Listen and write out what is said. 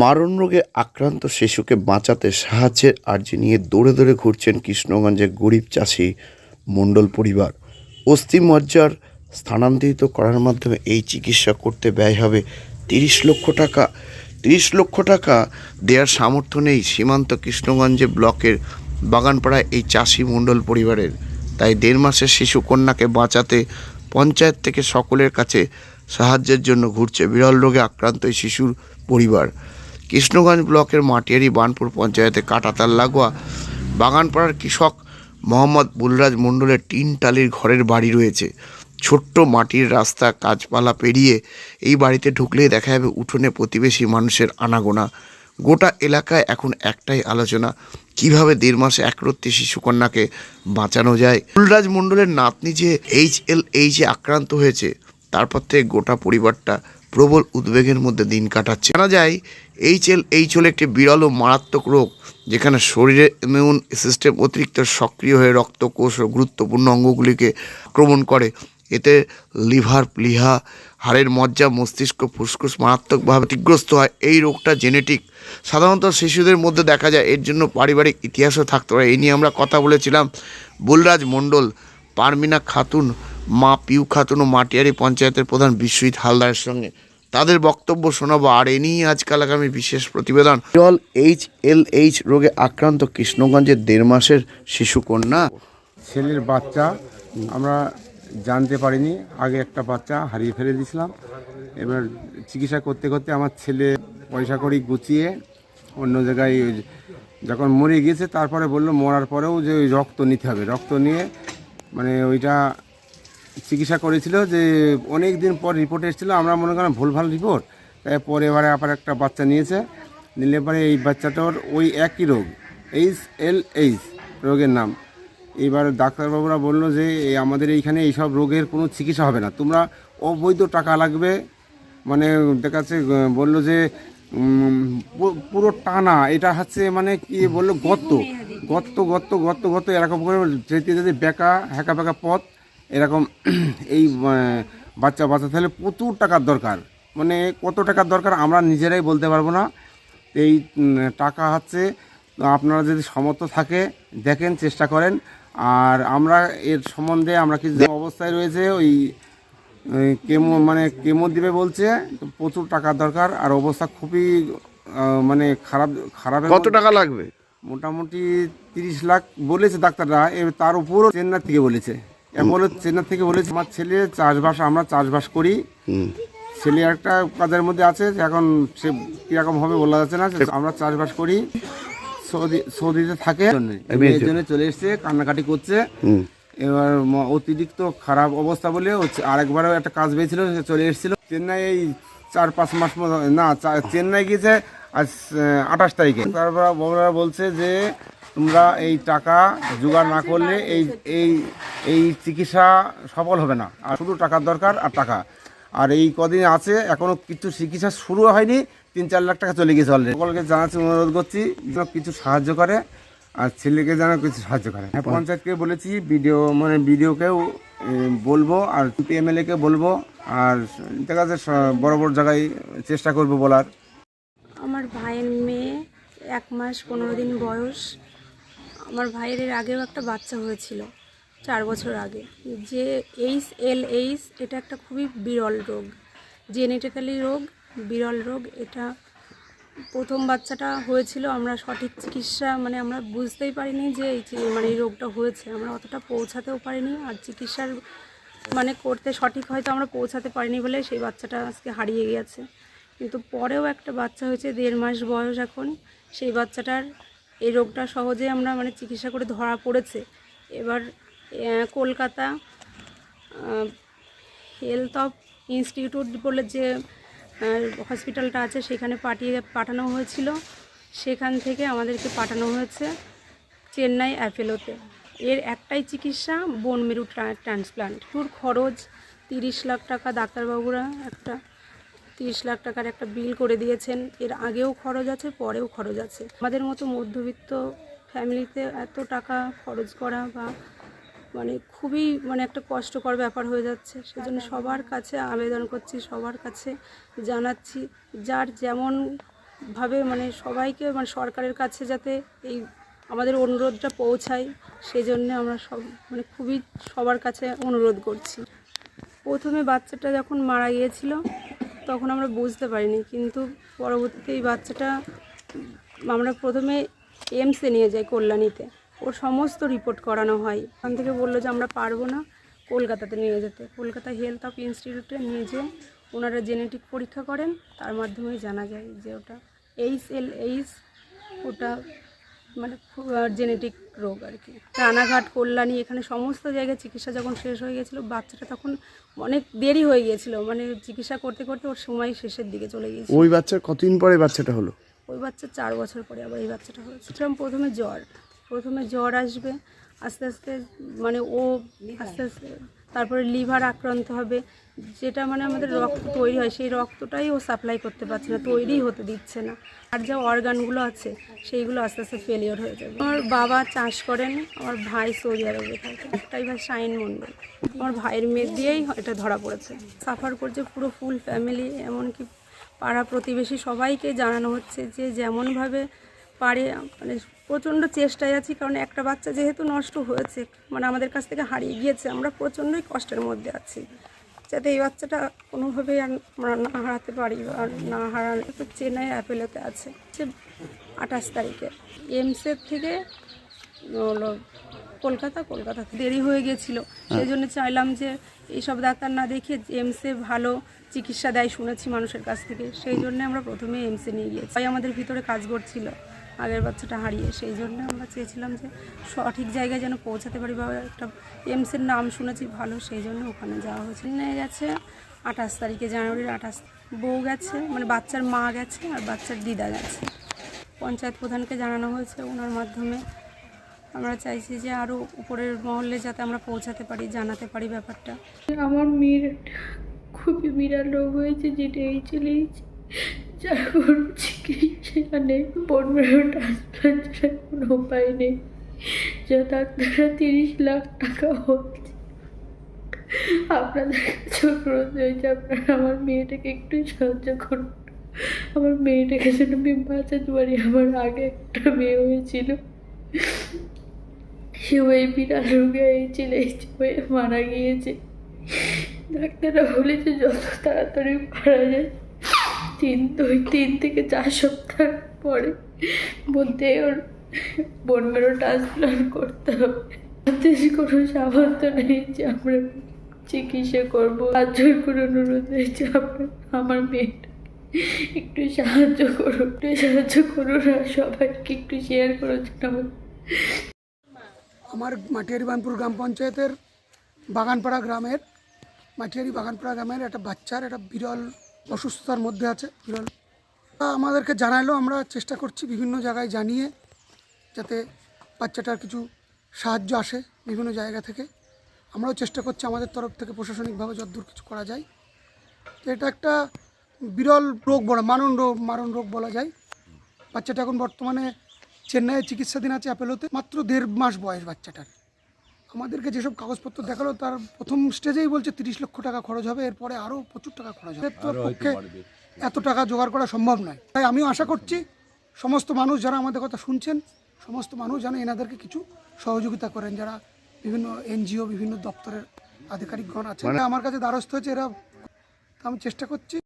মারণ রোগে আক্রান্ত শিশুকে বাঁচাতে সাহায্যের আর্জি নিয়ে দৌড়ে দৌড়ে ঘুরছেন কৃষ্ণগঞ্জের গরিব চাষি মণ্ডল পরিবার। অস্থিমজ্জার স্থানান্তরিত করার মাধ্যমে এই চিকিৎসা করতে ব্যয় হবে তিরিশ লক্ষ টাকা। তিরিশ লক্ষ টাকা দেওয়ার সামর্থ্য নেই সীমান্ত কৃষ্ণগঞ্জে ব্লকের বাগানপাড়ায় এই চাষি মণ্ডল পরিবারের। তাই দেড় মাসের শিশু কন্যাকে বাঁচাতে পঞ্চায়েত থেকে সকলের কাছে সাহায্যের জন্য ঘুরছে বিরল রোগে আক্রান্ত এই শিশুর পরিবার। কৃষ্ণগঞ্জ ব্লকের মাটিয়ারি বানপুর পঞ্চায়েতে কাটাতাল লাগোয়া বাগানপাড়ার কৃষক মোহাম্মদ বুলরাজ মণ্ডলের টিন টালির ঘরের বাড়ি রয়েছে। ছোট্ট মাটির রাস্তা গাছপালা পেরিয়ে এই বাড়িতে ঢুকলেই দেখা যাবে উঠোনে প্রতিবেশী মানুষের আনাগোনা। গোটা এলাকায় এখন একটাই আলোচনা, কীভাবে দেড় মাসে একরত্তি শিশুকন্যাকে বাঁচানো যায়? ফুলরাজ মণ্ডলের নাতনি যে এইচ এল এইচে আক্রান্ত হয়েছে, তারপর থেকে গোটা পরিবারটা প্রবল উদ্বেগের মধ্যে দিন কাটাচ্ছে। জানা যায় এইচ এল এইচ হলো একটি বিরল ও মারাত্মক রোগ, যেখানে শরীরের ইমিউন সিস্টেম অতিরিক্ত সক্রিয় হয়ে রক্তকোষ ও গুরুত্বপূর্ণ অঙ্গগুলিকে আক্রমণ করে। এতে লিভার প্লিহা, হাড়ের মজ্জা, মস্তিষ্ক ফুসফুস মারাত্মকভাবে ক্ষতিগ্রস্ত হয়। এই রোগটা জেনেটিক সাধারণত শিশুদের মধ্যে দেখা যায়, এর জন্য পারিবারিক ইতিহাসও থাকতে পারে। এই নিয়ে আমরা কথা বলেছিলাম বুলরাজ মণ্ডল, পারমিনা খাতুন, মা পিউ খাতুন ও মাটিয়ারি পঞ্চায়েতের প্রধান বিশ্বজিৎ হালদারের সঙ্গে। তাদের বক্তব্য শোনাবো। আর এ নিয়ে আজকাল আগামী বিশেষ প্রতিবেদন। বিরল এইচ এল এইচ রোগে আক্রান্ত কৃষ্ণগঞ্জের দেড় মাসের শিশু কন্যা। ছেলের বাচ্চা আমরা জানতে পারিনি। আগে একটা বাচ্চা হারিয়ে ফেলে দিয়েছিলাম। এবার চিকিৎসা করতে করতে আমার ছেলে পয়সা করি গুছিয়ে অন্য জায়গায় ওই যখন মরে গিয়েছে তারপরে বলল মরার পরেও যে ওই রক্ত নিতে হবে। রক্ত নিয়ে মানে ওইটা চিকিৎসা করেছিল যে অনেক দিন পর রিপোর্ট এসেছিল আমরা মনে করেন ভুলভাল রিপোর্ট পরে এবারে আবার একটা বাচ্চা নিয়েছে নিলে পরে এই বাচ্চাটার ওই একই রোগ এইচ এল এইচ রোগের নাম। এবার ডাক্তারবাবুরা বলল যে আমাদের এইখানে এইসব রোগের কোনো চিকিৎসা হবে না। তোমরা অবৈধ টাকা লাগবে। মানে দেখা যাচ্ছে আহ, বলল যে পুরো টানা এটা হচ্ছে মানে কি বলল গর্ত। গর্ত গর্ত গর্ত গর্ত এরকম করে যেতে যেতে বেঁকা হ্যাঁকা বেঁকা পথ। এরকম এই বাচ্চা বাচ্চা তাহলে প্রচুর টাকার দরকার। মানে কত টাকার দরকার আমরা নিজেরাই বলতে পারব না। এই টাকা হচ্ছে আপনারা যদি সমর্থ থাকে দেখেন চেষ্টা করেন। আর আমরা এর সম্বন্ধে আমরা কি যে অবস্থায় রয়েছে ওই কেমো মানে কেমো দিবে বলছে প্রচুর টাকার দরকার। আর অবস্থা খুবই মানে খারাপ খারাপ কত টাকা লাগবে? মোটামুটি তিরিশ লাখ বলেছে ডাক্তাররা। এবার তার উপরও চেন্নাই থেকে বলেছে। বলে চেন্নাই থেকে বলেছে আমার ছেলে চাষবাস আমরা চাষবাস করি। ছেলে একটা কাজের মধ্যে আছে যে এখন সে কীরকম হবে বলা যাচ্ছে না আমরা চাষবাস করি। সৌদি সৌদিতে থাকে এই জন্য। চলে এসছে কান্নাকাটি করছে। এবার অতিরিক্ত খারাপ অবস্থা বলে আরেকবারও একটা কাজ পেয়েছিল সে চলে এসেছিল। চেন্নাই এই চার পাঁচ মাস মতো না চেন্নাই গিয়েছে আজ আঠাশ তারিখে। তারপর বাবুরা বলছে যে তোমরা এই টাকা জোগাড় না করলে এই এই এই চিকিৎসা সফল হবে না। আর শুধু টাকার দরকার আর টাকা। আর এই কদিন আছে এখনও কিছু চিকিৎসা শুরু হয়নি, তিন চার লাখ টাকা চলে গেছে অলরেডি সকলকে জানাচ্ছি অনুরোধ করছি, যেন কিছু সাহায্য করে, আর ছেলেকে যেন কিছু সাহায্য করে। হ্যাঁ পঞ্চায়েতকে বলেছি বিডিও মানে বিডিওকেও বলব, আর এমএলএকে বলব, আর দেখা যাচ্ছে বড় বড় জায়গায় চেষ্টা করব বলার। আমার ভাইয়ের মেয়ে এক মাস পনেরো দিন বয়স আমার ভাইয়ের এর আগেও একটা বাচ্চা হয়েছিল, চার বছর আগে। যে এইচ, এল, এইচ, এটা একটা খুবই বিরল রোগ। জেনেটিক্যালি রোগ, বিরল রোগ, এটা প্রথম বাচ্চাটা হয়েছিল, আমরা সঠিক চিকিৎসা মানে আমরা বুঝতেই পারিনি যে এই মানে এই রোগটা হয়েছে। আমরা অতটা পৌঁছাতেও পারিনি আর চিকিৎসার মানে করতে সঠিক হয়তো আমরা পৌঁছাতে পারিনি বলে সেই বাচ্চাটা আজকে হারিয়ে গেছে কিন্তু পরেও একটা বাচ্চা হয়েছে, দেড় মাস বয়স এখন, সেই বাচ্চাটার এই রোগটা সহজে আমরা মানে চিকিৎসা করে ধরা পড়েছে। এবার কলকাতা হেলথ অফ ইনস্টিটিউট বলে যে হসপিটালটা আছে, সেখানে পাঠিয়ে, পাঠানো হয়েছিল। সেখান থেকে আমাদেরকে পাঠানো হয়েছে চেন্নাই অ্যাপেলোতে এর একটাই চিকিৎসা বোন মেরু ট্রান্সপ্লান্ট টুর খরচ, তিরিশ লাখ টাকা ডাক্তারবাবুরা একটা তিরিশ লাখ টাকার একটা বিল করে দিয়েছেন। এর আগেও খরচ আছে পরেও খরচ আছে। আমাদের মতো মধ্যবিত্ত ফ্যামিলিতে এত টাকা খরচ করা বা মানে খুবই মানে একটা কষ্টকর ব্যাপার হয়ে যাচ্ছে। সেজন্য সবার কাছে আবেদন করছি সবার কাছে জানাচ্ছি যার যেমন ভাবে মানে সবাইকে মানে সরকারের কাছে যাতে এই আমাদের অনুরোধটা পৌঁছায় সেই জন্য আমরা সব মানে খুবই সবার কাছে অনুরোধ করছি। প্রথমে বাচ্চাটা যখন মারা গিয়েছিল তখন আমরা বুঝতে পারিনি। কিন্তু পরবর্তীতে এই বাচ্চাটা আমরা প্রথমে এমসে নিয়ে যাই কল্যাণীতে। ওর সমস্ত রিপোর্ট করানো হয়। ওখান থেকে বলল যে আমরা পারব না কলকাতাতে নিয়ে যেতে। কলকাতা হেলথ অফ ইনস্টিটিউটে নিয়ে যেয়ে ওনারা জেনেটিক পরীক্ষা করেন। তার মাধ্যমেই জানা যায় যে ওটা এইচ এল এইচ ওটা মানে জেনেটিক রোগ আর কি। রানাঘাট কল্যাণী এখানে সমস্ত জায়গায় চিকিৎসা যখন শেষ হয়ে গেছিল বাচ্চাটা তখন অনেক দেরি হয়ে গিয়েছিল মানে চিকিৎসা করতে করতে ওর সময় শেষের দিকে চলে গিয়েছিল। ওই বাচ্চার কতদিন পরে বাচ্চাটা হলো? ওই বাচ্চা চার বছর পরে আবার এই বাচ্চাটা হয়েছে সেরকম প্রথমে জ্বর প্রথমে জ্বর আসবে আস্তে আস্তে মানে ও আস্তে আস্তে তারপরে লিভার আক্রান্ত হবে, যেটা মানে আমাদের রক্ত তৈরি হয়, সেই রক্তটাই ও সাপ্লাই করতে পারছে না, তৈরি হতে দিচ্ছে না। আর যা অর্গানগুলো আছে, সেইগুলো আস্তে আস্তে ফেলিওর হয়ে যাবে। আমার বাবা চাষ করেন, আমার ভাই সৌদি আরবে থাকে একটাই ভাই শাইন মণ্ডল। আমার ভাইয়ের মেয়ে দিয়েই এটা ধরা পড়েছে। সাফার করছে পুরো ফুল ফ্যামিলি এমনকি পাড়া প্রতিবেশী সবাইকে জানানো হচ্ছে যে যেমনভাবে পারে মানে প্রচণ্ড চেষ্টায় আছি কারণ একটা বাচ্চা যেহেতু নষ্ট হয়েছে মানে আমাদের কাছ থেকে হারিয়ে গিয়েছে আমরা প্রচণ্ডই কষ্টের মধ্যে আছি। যাতে এই বাচ্চাটা কোনোভাবেই আর আমরা না হারাতে পারি বা না হারালে তো চেন্নাই অ্যাপেলোতে আছে সে আঠাশ তারিখে। এমসের থেকে হলো কলকাতা কলকাতা দেরি হয়ে গেছিল সেই জন্য চাইলাম যে এইসব ডাক্তার না দেখিয়ে এমসে ভালো চিকিৎসা দেয় শুনেছি মানুষের কাছ থেকে। সেই জন্য আমরা প্রথমে এমসে নিয়ে গিয়েছি। তাই আমাদের ভিতরে কাজ করছিল। আগের বাচ্চাটা হারিয়ে। সেই জন্য আমরা চেয়েছিলাম যে সঠিক জায়গায় যেন পৌঁছাতে পারি বা একটা এমসের নাম শুনেছি ভালো, সেই জন্য ওখানে যাওয়া হয়েছে। নিয়ে গেছে আঠাশ তারিখে, জানুয়ারির আঠাশ। বউ গেছে মানে বাচ্চার মা গেছে আর বাচ্চার দিদা গেছে। পঞ্চায়েত প্রধানকে জানানো হয়েছে ওনার মাধ্যমে। আমরা চাইছি যে আরও উপরের মহলে যাতে আমরা পৌঁছাতে পারি, জানাতে পারি ব্যাপারটা। আমার মেয়ের একটা খুবই বিরাট রোগ হয়েছে, যেটা এই চলেছে যার কোনো নেই পনেরো ট্রান্সপ্লান্ট ছাড়া কোনো উপায় নেই। যা ডাক্তাররা তিরিশ লাখ টাকা হচ্ছে। আপনাদের কাছে অনুরোধ হয়েছে আপনারা আমার মেয়েটাকে একটু সাহায্য করুন। আমার মেয়েটাকে যেন আমি বাঁচাতে পারি। আমার আগে একটা মেয়ে হয়েছিল। সে ওই বিড়াল রোগে এই ছেলে হয়ে মারা গিয়েছে। ডাক্তাররা বলেছে, যত তাড়াতাড়ি মারা যায় তিন, দুই, তিন থেকে চার সপ্তাহ পরে মধ্যে ওর বোন মেরো ট্রান্সপ্লান্ট করতে হবে। কোনো সামর্থ্য নেই যে আমরা চিকিৎসা করব। সাহায্য করে অনুরোধ হয়েছে আমার মেয়েটা একটু সাহায্য করুন। একটু সাহায্য করুন আর সবাইকে একটু শেয়ার আমার আমার মাটিয়ারি বানপুর গ্রাম পঞ্চায়েতের বাগানপাড়া গ্রামের মাটিয়ারি বাগানপাড়া গ্রামের একটা বাচ্চার একটা বিরল অসুস্থতার মধ্যে আছে, বিরল। আমাদেরকে জানাইলো, আমরা চেষ্টা করছি বিভিন্ন জায়গায় জানিয়ে যাতে বাচ্চাটার কিছু সাহায্য আসে বিভিন্ন জায়গা থেকে। আমরাও চেষ্টা করছি আমাদের তরফ থেকে প্রশাসনিকভাবে যতদূর কিছু করা যায়। তো এটা একটা বিরল রোগ বলা, মারণ রোগ মারণ রোগ বলা যায়। বাচ্চাটা এখন বর্তমানে চেন্নাইয়ে চিকিৎসাধীন আছে অ্যাপেলোতে, মাত্র দেড় মাস বয়স বাচ্চাটার। আমাদেরকে যেসব কাগজপত্র দেখাল তার প্রথম স্টেজেই বলছে তিরিশ লক্ষ টাকা খরচ হবে এরপরে আরও প্রচুর টাকা খরচ হবে। পক্ষে এত টাকা জোগাড় করা সম্ভব নয়। তাই আমিও আশা করছি সমস্ত মানুষ যারা আমাদের কথা শুনছেন সমস্ত মানুষ যেন এনাদেরকে কিছু সহযোগিতা করেন যারা বিভিন্ন এনজিও বিভিন্ন দপ্তরের আধিকারিকগণ আছে আমার কাছে দ্বারস্থ হয়েছে এরা। তা আমি চেষ্টা করছি